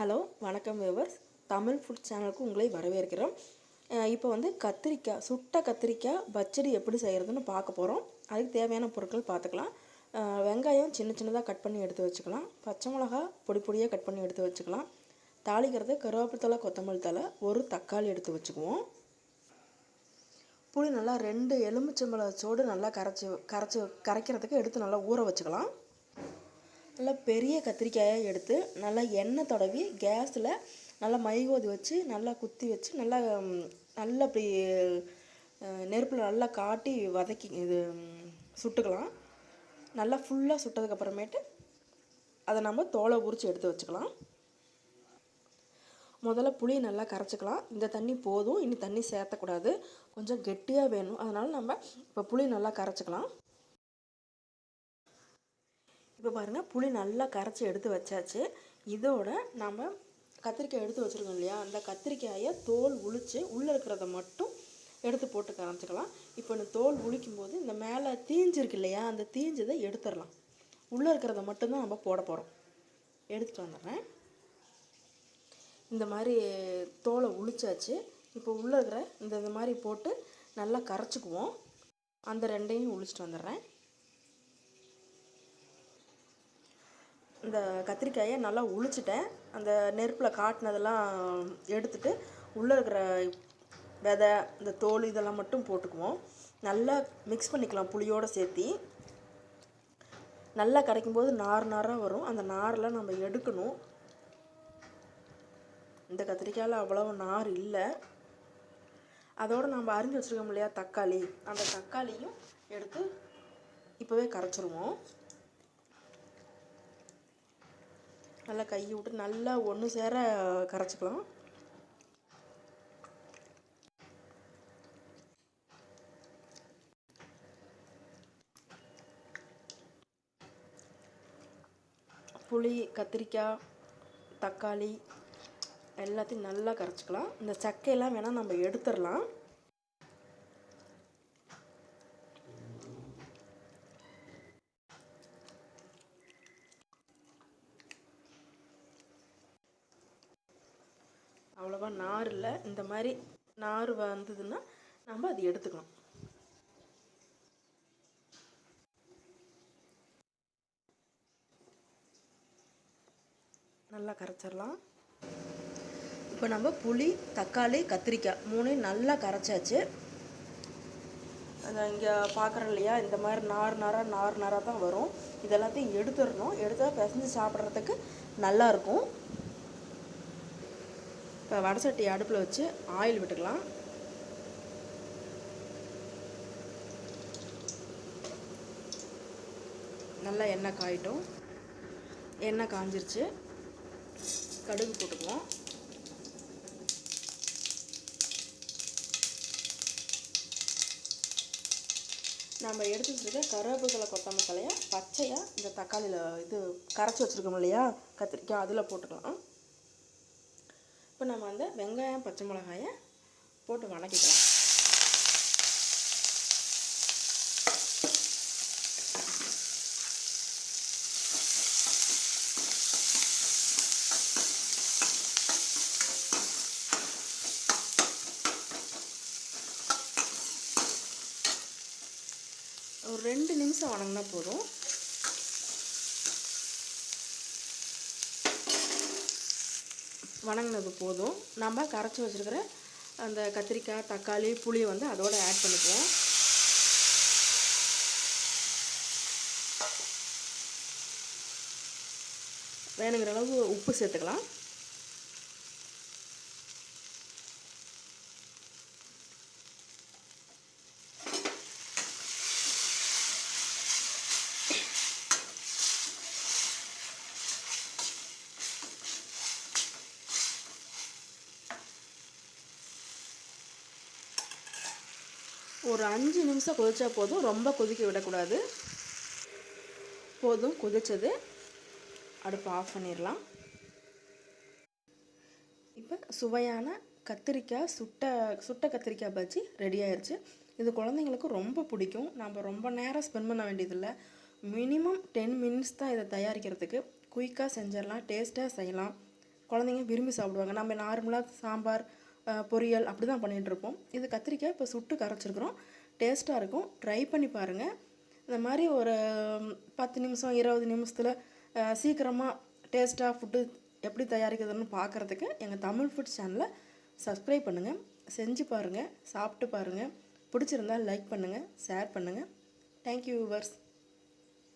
Hello வணக்கம் viewers Tamil food சேனலுக்கு உங்களை வரவேற்கிறோம். இப்போ வந்து கத்திரிக்காய் சுட்ட கத்திரிக்காய் பச்சடி எப்படி செய்கிறதுன்னு பார்க்க போகிறோம் அதுக்கு தேவையான பொருட்கள் பார்த்துக்கலாம். வெங்காயம் சின்ன சின்னதாக கட் பண்ணி எடுத்து வச்சுக்கலாம். பச்சை மிளகா பொடி பொடியாக கட் பண்ணி எடுத்து வச்சுக்கலாம். தாளிக்கிறது கருவேப்பிலை தலை கொத்தமல்லி தலை ஒரு தக்காளி எடுத்து வச்சுக்குவோம். புளி நல்லா ரெண்டு எலுமிச்சம்பழச்சோடு நல்லா கரைச்சி கரைச்சி கரைக்கிறதுக்கு எடுத்து நல்லா ஊற வச்சுக்கலாம். நல்லா பெரிய கத்திரிக்காயை எடுத்து நல்லா எண்ணெய் தடவி கேஸில் நல்லா மைகோதி வச்சு நல்லா குத்தி வச்சு நல்லா நல்லா அப்படி நெருப்பில் நல்லா காட்டி வதக்கி இது சுட்டுக்கலாம். நல்லா ஃபுல்லாக சுட்டதுக்கப்புறமேட்டு அதை நம்ம தோலை உரித்து எடுத்து வச்சுக்கலாம். முதல்ல புளி நல்லா கரைச்சிக்கலாம். இந்த தண்ணி போதும். இனி தண்ணி சேர்த்தக்கூடாது. கொஞ்சம் கெட்டியாக வேணும். அதனால் நம்ம இப்போ புளி நல்லா கரைச்சிக்கலாம். இப்போ பாருங்கள் புளி நல்லா கரைச்சி எடுத்து வச்சாச்சு. இதோட நம்ம கத்திரிக்காய் எடுத்து வச்சுருக்கோம் இல்லையா? அந்த கத்திரிக்காயை தோல் உளித்து உள்ளே இருக்கிறத மட்டும் எடுத்து போட்டு கரைச்சிக்கலாம். இப்போ இந்த தோல் உளிக்கும் போது இந்த மேலே தீஞ்சிருக்கு இல்லையா? அந்த தீஞ்சதை எடுத்துடலாம். உள்ளே இருக்கிறத மட்டும்தான் நம்ம போட போகிறோம் எடுத்துகிட்டு வந்துடுறேன். இந்த மாதிரி தோலை உளிச்சாச்சு. இப்போ உள்ளே இருக்கிற இந்த இந்த மாதிரி போட்டு நல்லா கரைச்சிக்குவோம். அந்த ரெண்டையும் உளிச்சிட்டு வந்துடுறேன். இந்த கத்திரிக்காயை நல்லா உளிச்சிட்டேன். அந்த நெருப்பில் காட்டினதெல்லாம் எடுத்துட்டு உள்ளே இருக்கிற விதை இந்த தோல் இதெல்லாம் மட்டும் போட்டுக்குவோம். நல்லா மிக்ஸ் பண்ணிக்கலாம் புளியோடு சேர்த்தி. நல்லா கிடைக்கும்போது நார் நாராக வரும். அந்த நாரெலாம் நம்ம எடுக்கணும். இந்த கத்திரிக்காயில் அவ்வளவு நார் இல்லை. அதோடு நம்ம அரிஞ்சு வச்சுருக்கோம் இல்லையா தக்காளி. அந்த தக்காளியும் எடுத்து இப்போவே கரைச்சிருவோம். நல்லா கையை விட்டு நல்லா ஒன்று சேர கரைச்சிக்கலாம். புளி கத்திரிக்காய் தக்காளி எல்லாத்தையும் நல்லா கரைச்சிக்கலாம். இந்த சக்கையெல்லாம் வேணால் நம்ம எடுத்துடலாம். அவ்வளோவா நார் இல்லை இந்த மாதிரி நார் வந்ததுன்னா நம்ம அது எடுத்துக்கணும். நல்லா கரைச்சிடலாம். இப்போ நம்ம புளி தக்காளி கத்திரிக்காய் மூணையும் நல்லா கரைச்சாச்சு. அந்த இங்கே பார்க்குறோம் இல்லையா? இந்த மாதிரி நார் நாராக நார் நாராக தான் வரும். இதெல்லாத்தையும் எடுத்துடணும். எடுத்தால் பிசைஞ்சு சாப்பிட்றதுக்கு நல்லாயிருக்கும் இப்போ வடை சட்டி அடுப்பில் வச்சு ஆயில் விட்டுக்கலாம். நல்லா எண்ணெய் காயிட்டும். எண்ணெய் காஞ்சிருச்சு. கடுகு போட்டுக்குவோம். நம்ம எடுத்து வச்சுருக்க கருவேப்பிலை கொத்தமல்லி பச்சையாக இந்த தக்காளியில் இது கரைச்சி வச்சுருக்கோம் இல்லையா? கத்திரிக்காய் அதில் போட்டுக்கலாம். இப்போ நம்ம வந்து வெங்காயம் பச்சை மிளகாயை போட்டு வணக்கிக்கலாம் ஒரு ரெண்டு நிமிஷம் வணங்கினா போதும். வணங்கினது போதும். நம்ம கரைச்சி வச்சுருக்கிற அந்த கத்திரிக்காய் தக்காளி புளியை வந்து அதோடு ஆட் பண்ணிக்குவோம். வேணுங்கிற அளவு உப்பு சேர்த்துக்கலாம். ஒரு அஞ்சு நிமிஷம் கொதித்தா போதும். ரொம்ப கொதிக்க விடக்கூடாது. போதும். கொதித்தது அடுப்பை ஆஃப் பண்ணிடலாம். இப்போ சுவையான கத்திரிக்காய் சுட்ட சுட்ட கத்திரிக்காய் பஜ்ஜி ரெடி ஆயிடுச்சு இது குழந்தைங்களுக்கு ரொம்ப பிடிக்கும். நம்ம ரொம்ப நேரம் ஸ்பெண்ட் பண்ண வேண்டியதில்லை. மினிமம் டென் மினிட்ஸ் தான் இதை தயாரிக்கிறதுக்கு. குயிக்காக செஞ்சிடலாம். டேஸ்ட்டாக செய்யலாம். குழந்தைங்க விரும்பி சாப்பிடுவாங்க. நம்ம நார்மலாக சாம்பார் பொரியல் அப்படி தான் பண்ணிகிட்டு இருப்போம் இது கத்திரிக்காய் இப்போ சுட்டு கரைச்சிருக்கிறோம். டேஸ்ட்டாக இருக்கும். ட்ரை பண்ணி பாருங்கள் இந்த மாதிரி ஒரு பத்து நிமிஷம் இருபது நிமிஷத்தில் சீக்கிரமாக டேஸ்ட்டாக ஃபுட்டு எப்படி தயாரிக்கிறதுன்னு பார்க்குறதுக்கு எங்கள் தமிழ் ஃபுட் சேனலை சப்ஸ்கிரைப் பண்ணுங்கள் செஞ்சு பாருங்கள் சாப்பிட்டு பாருங்கள் பிடிச்சிருந்தால் லைக் பண்ணுங்கள் ஷேர் பண்ணுங்கள் தேங்க்யூ யூவர்ஸ்